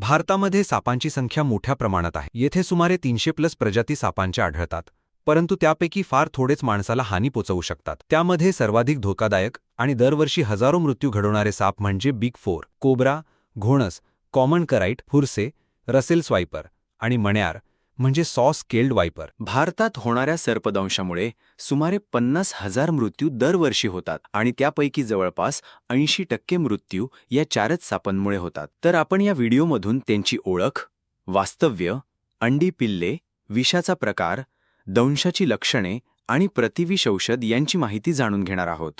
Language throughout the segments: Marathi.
भारतामध्ये सापांची संख्या मोठ्या प्रमाणात आहे. येथे सुमारे तीनशे प्लस प्रजाती सापांच्या आढळतात परंतु त्यापैकी फार थोडेच माणसाला हानी पोचवू शकतात. त्यामध्ये सर्वाधिक धोकादायक आणि दरवर्षी हजारो मृत्यू घडवणारे साप म्हणजे बिग फोर कोब्रा घोणस कॉमन कराईट फुरसे रसेल स्वायपर आणि मण्यार. म्हणजे सॉस केल्ड वायपर. भारतात होणाऱ्या सर्पदंशामुळे सुमारे पन्नास हजार मृत्यू दरवर्षी होतात आणि त्यापैकी जवळपास ऐंशी टक्के मृत्यू या चारच सापांमुळे होतात. तर आपण या व्हिडिओमधून त्यांची ओळख वास्तव्य अंडी पिल्ले विषाचा प्रकार दंशाची लक्षणे आणि प्रतिविष औषध यांची माहिती जाणून घेणार आहोत.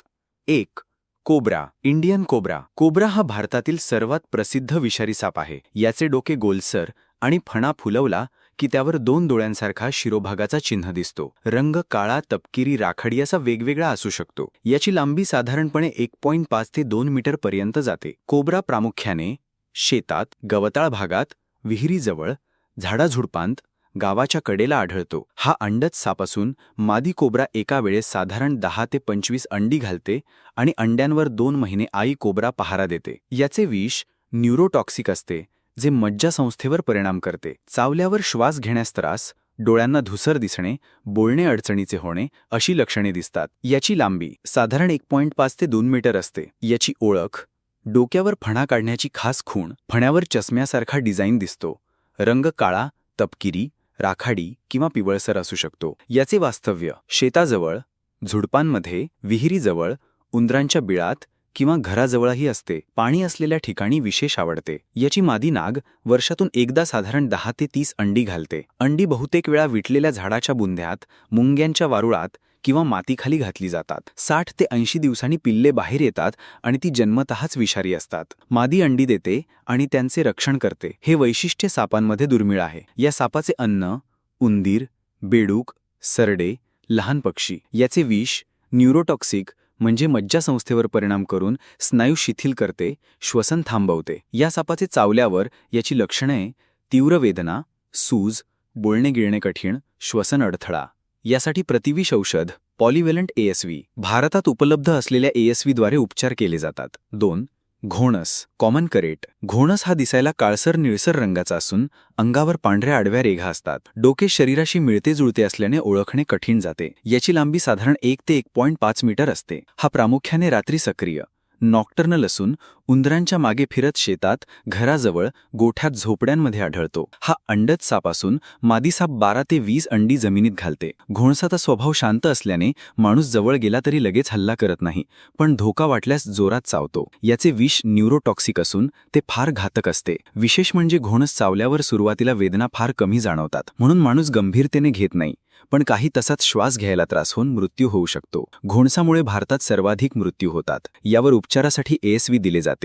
एक कोब्रा इंडियन कोब्रा. कोब्रा हा भारतातील सर्वात प्रसिद्ध विषारी साप आहे. याचे डोके गोलसर आणि फणा फुलवला की त्यावर दोन डोळ्यांसारखा शिरोभागाचा चिन्ह दिसतो. रंग काळा तपकिरी राखाडी असा वेगवेगळा असू शकतो. याची लांबी साधारणपणे एक पॉईंट पाच ते दोन मीटर पर्यंत जाते. कोबरा प्रामुख्याने शेतात गवताळ भागात विहिरीजवळ झाडाझुडपांत गावाच्या कडेला आढळतो. हा अंडच साप असून मादी कोबरा एका वेळेस साधारण दहा ते पंचवीस अंडी घालते आणि अंड्यांवर दोन महिने आई कोबरा पहारा देते. याचे विष न्यूरोटॉक्सिक असते. जे मज्जासंस्थेवर परिणाम करते. चावल्यावर श्वास घेण्यास त्रास डोळ्यांना धुसर दिसणे बोलणे अडचणीचे होणे अशी लक्षणे दिसतात. याची लांबी साधारण एक पॉईंट पाच ते दोन मीटर असते. याची ओळख डोक्यावर फणा काढण्याची खास खूण फण्यावर चष्म्यासारखा डिझाईन दिसतो. रंग काळा तपकिरी राखाडी किंवा पिवळसर असू शकतो. याचे वास्तव्य शेताजवळ झुडपांमध्ये विहिरीजवळ उंदरांच्या बिळात किंवा घराजवळही असते. पाणी असलेल्या ठिकाणी विशेष आवडते. याची मादी नाग वर्षातून एकदा साधारण दहा ते तीस अंडी घालते. अंडी बहुतेक वेळा विटलेल्या झाडाच्या बुंध्यात मुंग्यांच्या वारुळात किंवा मातीखाली घातली जातात. साठ ते ऐंशी दिवसांनी पिल्ले बाहेर येतात आणि ती जन्मतःच विषारी असतात. मादी अंडी देते आणि त्यांचे रक्षण करते. हे वैशिष्ट्य सापांमध्ये दुर्मिळ आहे. या सापाचे अन्न उंदीर बेडूक सरडे लहान पक्षी याचे विष न्यूरोटॉक्सिक म्हणजे मज्जासंस्थेवर परिणाम करून स्नायू शिथिल करते श्वसन थांबवते. या सापाचे चावल्यावर याची लक्षणे तीव्र वेदना सूज बोलणे गिळणे कठीण श्वसन अडथळा. यासाठी प्रतिविष औषध पॉलिवेलंट एएसव्ही भारतात उपलब्ध असलेल्या एएसव्हीद्वारे उपचार केले जातात. दोन घोणस कॉमन करेट घोणस हा दिसायला काळसर निळसर रंगाचा असून अंगावर पांढऱ्या आडव्या रेघा असतात. डोके शरीराशी मिळते जुळते असल्याने ओळखणे कठीण जाते. याची लांबी साधारण एक ते एक पॉईंट पाच मीटर असते. हा प्रामुख्याने रात्री सक्रिय नॉक्टर्नल असून उंदरांच्या मागे फिरत शेतात घराजवळ गोठ्यात झोपड्यांमध्ये आढळतो. हा अंडच साप असून मादीसाप बारा ते वीस अंडी जमिनीत घालते. घोणसाचा स्वभाव शांत असल्याने माणूस जवळ गेला तरी लगेच हल्ला करत नाही पण धोका वाटल्यास जोरात चावतो. याचे विष न्यूरोटॉक्सिक असून ते फार घातक असते. विशेष म्हणजे घोणस चावल्यावर सुरुवातीला वेदना फार कमी जाणवतात. म्हणून माणूस गंभीरतेने घेत नाही पण काही तसाच श्वास घ्यायला त्रास होऊन मृत्यू होऊ शकतो. घोणसामुळे भारतात सर्वाधिक मृत्यू होतात. यावर उपचारासाठी एएसव्ही दिले जाते.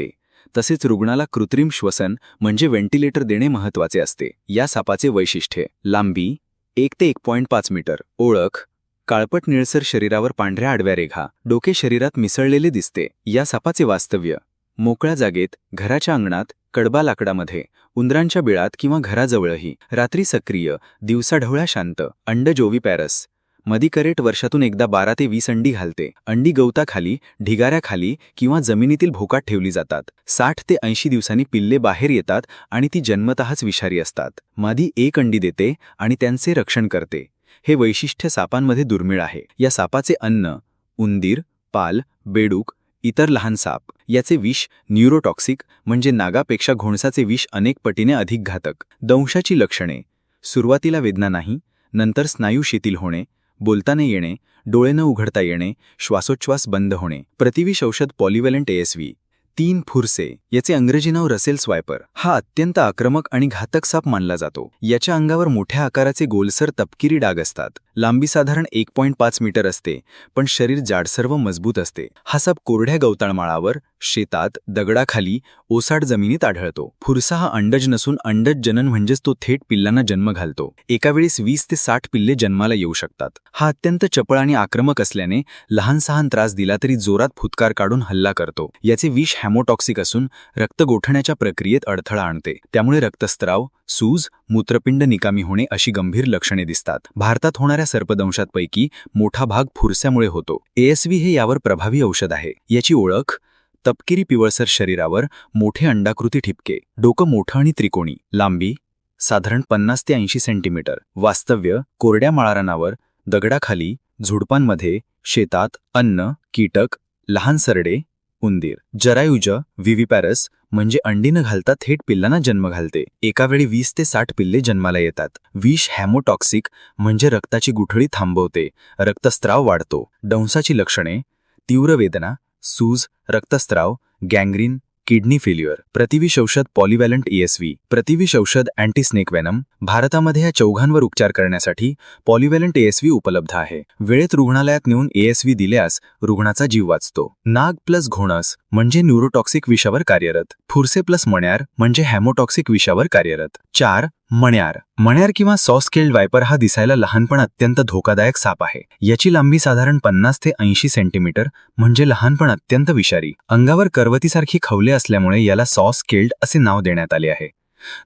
तसेच रुग्णाला कृत्रिम श्वसन म्हणजे व्हेंटिलेटर देणे महत्त्वाचे असते. या सापाचे वैशिष्ट्य लांबी एक ते एक पॉईंट पाच मीटर ओळख काळपट निळसर शरीरावर पांढऱ्या आडव्या रेघा डोके शरीरात मिसळलेले दिसते. या सापाचे वास्तव्य मोकळ्या जागेत घराच्या अंगणात कडबा लाकडामध्ये उंदरांच्या बिळात किंवा घराजवळही रात्री सक्रिय दिवसाढवळ्या शांत अंड जोवी पॅरस मधी करेट वर्षातून एकदा बारा ते वीस अंडी घालते. अंडी गवताखाली ढिगाऱ्याखाली किंवा जमिनीतील भोकात ठेवली जातात. साठ ते ऐंशी दिवसांनी पिल्ले बाहेर येतात आणि ती जन्मतःच विषारी असतात. मादी एक अंडी देते आणि त्यांचे रक्षण करते. हे वैशिष्ट्य सापांमध्ये दुर्मिळ आहे. या सापाचे अन्न उंदीर पाल बेडूक इतर लहान साप याचे विष न्यूरोटॉक्सिक म्हणजे नागापेक्षा घोणसाचे विष अनेक पटीने अधिक घातक. दंशाची लक्षणे. सुरुवातीला वेदना नाही नंतर स्नायू शिथिल होणे बोलताना येणे डोळे न उघडता येणे श्वासोच्छ्वास बंद होणे. प्रतिविष औषध पॉलिवेलंट एएसव्ही तीन फुरसे याचे अंग्रेजी नाव रसेल स्वायपर. हा अत्यंत आक्रमक आणि घातक साप मानला जातो. याच्या अंगावर मोठ्या आकाराचे गोलसर तपकिरी डाग असतात. लांबी साधारण एक पॉईंट पाच मीटर असते पण शरीर जाडसर व मजबूत असते. हा साप कोरड्या गवताळमाळावर शेतात दगडाखाली ओसाड जमिनीत आढळतो. फुरसा हा अंडज नसून अंडज जनन म्हणजेच तो थेट पिल्लांना जन्म घालतो. एका वेळेस वीस ते साठ पिल्ले जन्माला येऊ शकतात. हा अत्यंत चपळ आणि आक्रमक असल्याने लहान सहान त्रास दिला तरी जोरात फुतकार काढून हल्ला करतो. याचे विष हॅमोटॉक्सिक असून रक्त गोठण्याच्या प्रक्रियेत अडथळा आणते. त्यामुळे रक्तस्त्राव सूज मूत्रपिंड निकामी होणे अशी गंभीर लक्षणे दिसतात. भारतात होणाऱ्या सर्पदंशांपैकी मोठा भाग फुरस्यामुळे होतो. एएसव्ही हे यावर प्रभावी औषध आहे. याची ओळख तपकिरी पिवळसर शरीरावर मोठे अंडाकृती ठिपके. डोकं मोठं आणि त्रिकोणी. लांबी साधारण पन्नास ते ऐंशी सेंटीमीटर. वास्तव्य कोरड्या माळारानावर दगडाखाली झुडपांमध्ये शेतात अन्न कीटक लहान सरडे उंदीर. जरायुज विविपॅरस म्हणजे अंडी न घालता थेट पिल्लांना जन्म घालते. एकावेळी वीस ते साठ पिल्ले जन्माला येतात. विष हॅमोटॉक्सिक म्हणजे रक्ताची गुठळी थांबवते. रक्तस्त्राव वाढतो. डंसाची लक्षणे तीव्र वेदना सूज रक्तस्त्राव गँग्रीन किडनी फेल्युअर प्रतिविष औषध पॉलिव्हॅलंट ईएसव्ही प्रतिविष औषध अँटीस्नेक वेनम भारतामध्ये या चौघांवर उपचार करण्यासाठी पॉलिव्हॅलंट एएसव्ही उपलब्ध आहे. वेळेत रुग्णालयात नेऊन एएसव्ही दिल्यास रुग्णाचा जीव वाचतो. नाग प्लस घोणस म्हणजे न्यूरोटॉक्सिक विषावर कार्यरत. फुरसे प्लस मण्यार म्हणजे हॅमोटॉक्सिक विषावर कार्यरत. चार मण्यार. मण्यार किंवा सॉस्केल्ड वायपर हा दिसायला लहान पण अत्यंत धोकादायक साप आहे. याची लांबी साधारण पन्नास ते ऐंशी सेंटीमीटर म्हणजे लहान पण अत्यंत विषारी. अंगावर करवतीसारखी खवले असल्यामुळे याला सॉस्केल्ड असे नाव देण्यात आले आहे.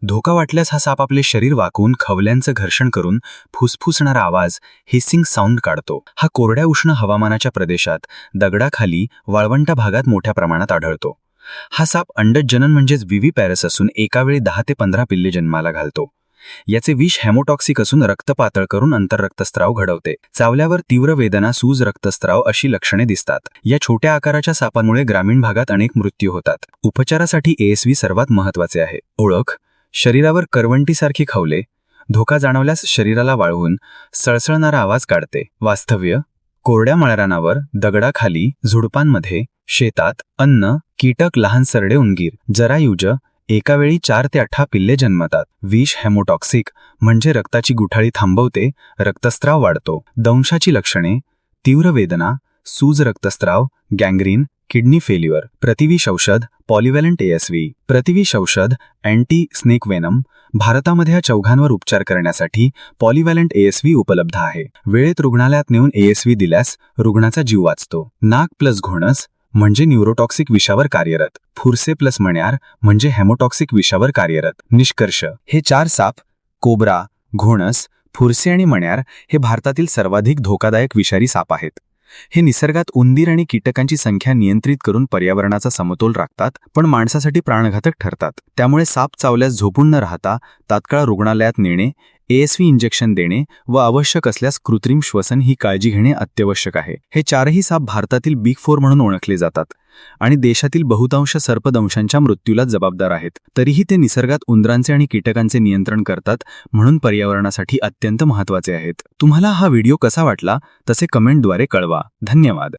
धोका वाटल्यास हा साप आपले शरीर वाकवून खवल्यांचं घर्षण करून फुसफुसणारा आवाज हिसिंग साऊंड काढतो. हा कोरड्या उष्ण हवामानाच्या प्रदेशात दगडाखाली वाळवंटा भागात मोठ्या प्रमाणात आढळतो. हा साप अंडज जनन म्हणजेच विवी पॅरस असून एकावेळी दहा ते पंधरा पिल्ले जन्माला घालतो. याचे विष हॅमोटॉक्सिक असून रक्त पातळ करून अंतर रक्तस्त्राव घडवते. चावल्यावर तीव्र वेदना सूज रक्तस्त्राव अशी लक्षणे दिसतात. या छोट्या आकाराच्या सापांमुळे ग्रामीण भागात अनेक मृत्यू होतात. उपचारासाठी एएसव्ही सर्वात महत्त्वाचे आहे. ओळख शरीरावर करवंटीसारखी खवले धोका जाणवल्यास शरीराला वाळवून सळसळणारा आवाज काढते. वास्तव्य कोरड्या मळरानावर दगडाखाली झुडपांमध्ये शेतात अन्न कीटक लहान सरडे उंगीर जरायुज एका वेळी चार ते अठरा पिल्ले जन्मतात. विष हॅमोटॉक्सिक म्हणजे रक्ताची गुठाळी थांबवते रक्तस्त्राव वाढतो. दंशाची लक्षणे तीव्र वेदना सूज रक्तस्त्राव गँग्रीन किडनी फेल्युअर. प्रतिविष औषध पॉलिव्हॅलंट एएसव्ही प्रतिविष औषध अँटी स्नेक वेनम भारतामध्ये या चौघांवर उपचार करण्यासाठी पॉलिव्हॅलंट एएसव्ही उपलब्ध आहे. वेळेत रुग्णालयात नेऊन एएसव्ही दिल्यास रुग्णाचा जीव वाचतो. नाक प्लस घोणस म्हणजे न्यूरोटॉक्सिक विषावर कार्यरत. फुरसे प्लस मण्यार म्हणजे हेमोटॉक्सिक विषावर कार्यरत. निष्कर्ष. हे चार साप कोबरा घोणस फुरसे आणि मण्यार हे भारतातील सर्वाधिक धोकादायक विषारी साप आहेत. हे निसर्गात उंदीर आणि कीटकांची संख्या नियंत्रित करून पर्यावरणाचा समतोल राखतात पण माणसासाठी प्राणघातक ठरतात. त्यामुळे साप चावल्यास झोपून न राहता तात्काळ रुग्णालयात नेणे एएसव्ही इंजेक्शन देणे व आवश्यक असल्यास कृत्रिम श्वसन ही काळजी घेणे अत्यावश्यक आहे. हे चारही साप भारतातील बिग फोर म्हणून ओळखले जातात आणि देशातील बहुतांश सर्पदंशांच्या मृत्यूला जबाबदार आहेत. तरीही ते निसर्गात उंदरांचे आणि कीटकांचे नियंत्रण करतात म्हणून पर्यावरणासाठी अत्यंत महत्त्वाचे आहेत. तुम्हाला हा व्हिडिओ कसा वाटला? तसे कमेंटद्वारे कळवा. धन्यवाद.